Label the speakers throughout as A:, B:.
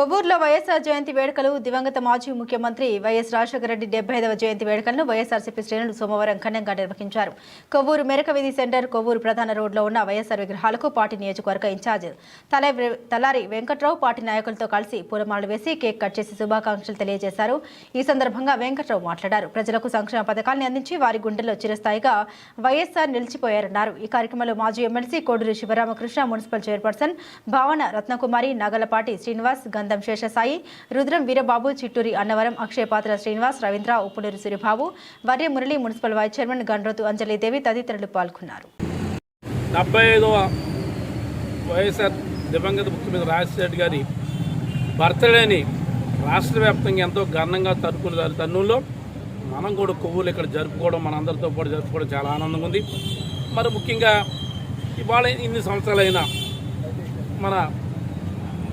A: కొవ్వూరులో వైఎస్ఆర్ జయంతి వేడుకలు దివంగత మాజీ ముఖ్యమంత్రి వైఎస్ రాజశేఖర రెడ్డి డెబ్బై ఐదవ జయంతి వేడుకలను వైఎస్ఆర్సీపీ శ్రేణులు సోమవారం ఘనంగా నిర్వహించారు. కొవ్వూరు మెరక వీధి సెంటర్ కొవ్వూరు ప్రధాన రోడ్లో ఉన్న వైఎస్ఆర్ విగ్రహాలకు పార్టీ నియోజకవర్గ ఇన్ఛార్జ్ తల- తలారి వెంకట్రావు పార్టీ నాయకులతో కలిసి పూలమాలలు వేసి కేక్ కట్ చేసి శుభాకాంక్షలు తెలియజేశారు. ఈ సందర్భంగా వెంకట్రావు మాట్లాడారు. ప్రజలకు సంక్షేమ పథకాలను అందించి వారి గుండెల్లో చిరస్థాయిగా వైఎస్ఆర్ నిలిచిపోయారన్నారు. ఈ కార్యక్రమంలో మాజీ MLC Koduru Sivaramakrishna municipal chairperson Bhavana Ratnakumari Nagalapati Srinivas Gandha Seshasai Rudram Veerababu Chitturi Annavaram Akshayapatra Srinivas Ravindra Uppunuru Suryababu వర్య Murali municipal vice chairman Gandrothu Anjalidevi తదితరులు పాల్గొన్నారు.
B: డెబ్బై ఐదవ వైఎస్ఆర్ దివంగత ముఖ్యమంత్రి రాజశేఖర రెడ్డి గారి బర్త్డేని రాష్ట్ర వ్యాప్తంగా ఎంతో ఘనంగా తరుపుకునే తన్నుల్లో మనం కూడా కొవ్వులు ఇక్కడ జరుపుకోవడం మనందరితో పాటు జరుపుకోవడం చాలా ఆనందంగా ఉంది. మరి ముఖ్యంగా ఇవాళ ఇన్ని సంవత్సరాలైనా మన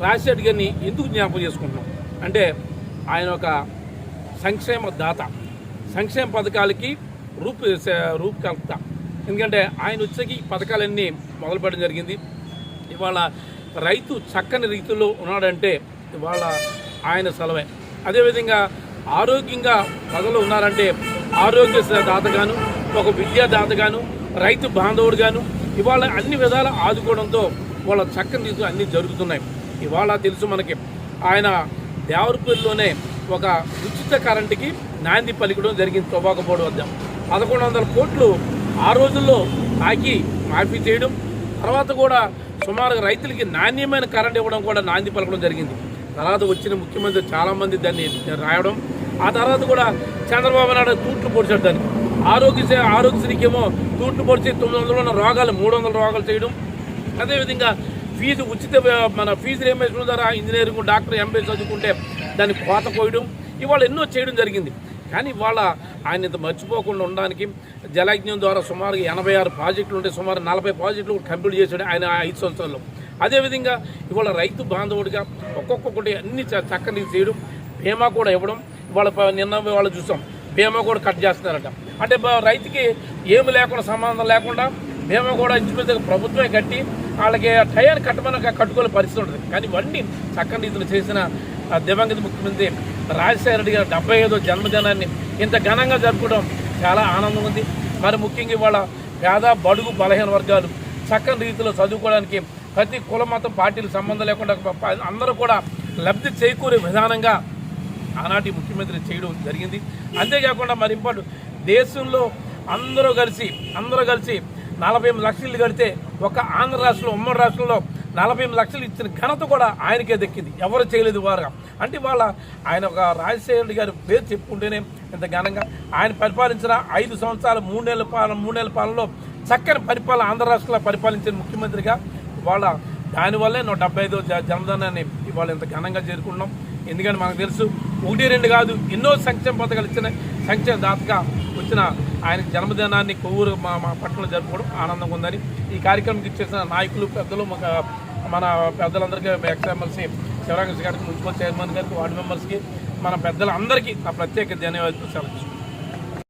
B: రాజశేఖర్ గారిని ఎందుకు జ్ఞాపకం చేసుకుంటున్నాం? అంటే ఆయన ఒక సంక్షేమ దాత. సంక్షేమ పథకాలకి రూపు రూపకల్పత ఎందుకంటే ఆయన వచ్చేకి ఈ పథకాలన్నీ మొదలుపెట్టడం జరిగింది. ఇవాళ రైతు చక్కని రీతిలో ఉన్నాడంటే ఇవాళ ఆయన సెలవే. అదేవిధంగా ఆరోగ్యంగా ప్రజలు ఉన్నారంటే ఆరోగ్య దాతగాను ఒక విద్యా దాతగాను రైతు బాంధవుడుగాను ఇవాళ అన్ని విధాలు ఆదుకోవడంతో వాళ్ళ చక్కని రీతిలో అన్నీ జరుగుతున్నాయి. ఇవాళ తెలుసు మనకి ఆయన దేవరపల్లిలోనే ఒక ఉచిత కరెంటుకి నాంది పలికడం జరిగింది తొబాకపోవడం వద్ద. పదకొండు వందల కోట్లు ఆ రోజుల్లో తాకి మాఫీ చేయడం తర్వాత కూడా సుమారుగా రైతులకి నాణ్యమైన కరెంట్ ఇవ్వడం కూడా నాంది పలకడం జరిగింది. తర్వాత వచ్చిన ముఖ్యమంత్రి చాలామంది దాన్ని రాయడం ఆ తర్వాత కూడా చంద్రబాబు నాయుడు తూట్లు పొడిచాడు దాన్ని. ఆరోగ్య ఆరోగ్యశ్రీకి ఏమో తూట్లు పొడిచి తొమ్మిది వందలు ఉన్న రోగాలు మూడు వందల రోగాలు చేయడం. అదేవిధంగా ఫీజు ఉచిత మన ఫీజు రియంబర్స్మెంట్ ద్వారా ఇంజనీరింగ్ డాక్టర్ ఎంబీ చదువుకుంటే దాన్ని కోత కోయడం ఇవాళ ఎన్నో చేయడం జరిగింది. కానీ ఇవాళ ఆయన ఇంత మర్చిపోకుండా ఉండడానికి జలయజ్ఞం ద్వారా సుమారు ఎనభై ఆరు ప్రాజెక్టులు ఉంటే సుమారు నలభై ప్రాజెక్టులు కంప్లీట్ చేశాడు ఆయన ఐదు సంవత్సరాల్లో. అదేవిధంగా ఇవాళ రైతు బాంధవుడిగా ఒక్కొక్కటి అన్ని చ- చక్కని చేయడం బీమా కూడా ఇవ్వడం ఇవాళ ప- నిన్న వాళ్ళు చూసాం బీమా కూడా కట్ చేస్తున్నారట. అంటే రైతుకి ఏమి లేకుండా సంబంధం లేకుండా బీమా కూడా ఇంచుమించుగా ప్రభుత్వమే కట్టి వాళ్ళకి టయాన్ని కట్టమని కట్టుకోలే పరిస్థితి ఉంటుంది. కానీ ఇవన్నీ చక్కని రీతిలో చేసిన దివంగత ముఖ్యమంత్రి రాజశేఖర రెడ్డి గారి డెబ్బై ఐదో జన్మదినాన్ని ఇంత ఘనంగా జరుపుకోవడం చాలా ఆనందం ఉంది. మరి ముఖ్యంగా ఇవాళ పేద బడుగు బలహీన వర్గాలు చక్కని రీతిలో చదువుకోవడానికి ప్రతి కుల మతం పార్టీలు సంబంధం లేకుండా అందరూ కూడా లబ్ధి చేకూరే విధానంగా ఆనాటి ముఖ్యమంత్రి చేయడం జరిగింది. అంతేకాకుండా మరి ఇంపార్టెంట్ దేశంలో అందరూ కలిసి అందరూ కలిసి నలభై ఎనిమిది లక్షలు కడితే ఒక ఆంధ్ర రాష్ట్రంలో ఉమ్మడి రాష్ట్రంలో నలభై ఎనిమిది లక్షలు ఇచ్చిన ఘనత కూడా ఆయనకే దక్కింది. ఎవరు చేయలేదు వారుగా. అంటే వాళ్ళ ఆయన ఒక రాజశేఖర రెడ్డి గారి పేరు చెప్పుకుంటేనే ఇంత ఘనంగా. ఆయన పరిపాలించిన ఐదు సంవత్సరాలు మూడేళ్ళ పాలన మూడేళ్ళ పాలనలో చక్కని పరిపాలన ఆంధ్ర రాష్ట్రంలో పరిపాలించిన ముఖ్యమంత్రిగా వాళ్ళ దానివల్లే నూట డెబ్బై ఐదో జ- జన్మదినాన్ని ఇవాళ ఇంత ఘనంగా చేరుకుంటున్నాం ఎందుకంటే మనకు తెలుసు ఒకటి రెండు కాదు ఎన్నో సంక్షేమ పథకాలు ఇచ్చిన సంక్షేమ దాతగా వచ్చిన ఆయన జన్మదినాన్ని కొవ్వూరు మా మా పట్టణంలో జరుపుకోవడం ఆనందంగా ఉందని ఈ కార్యక్రమంకి ఇచ్చేసిన నాయకులు పెద్దలు మన మన పెద్దలందరికీ ఎక్స్ఎమ్మెల్సీ శివరాకృష్ణ గారికి మున్సిపల్ చైర్మన్ గారికి వార్డు మెంబర్స్కి మన పెద్దలందరికీ నా ప్రత్యేక ధన్యవాదాలు సెలవు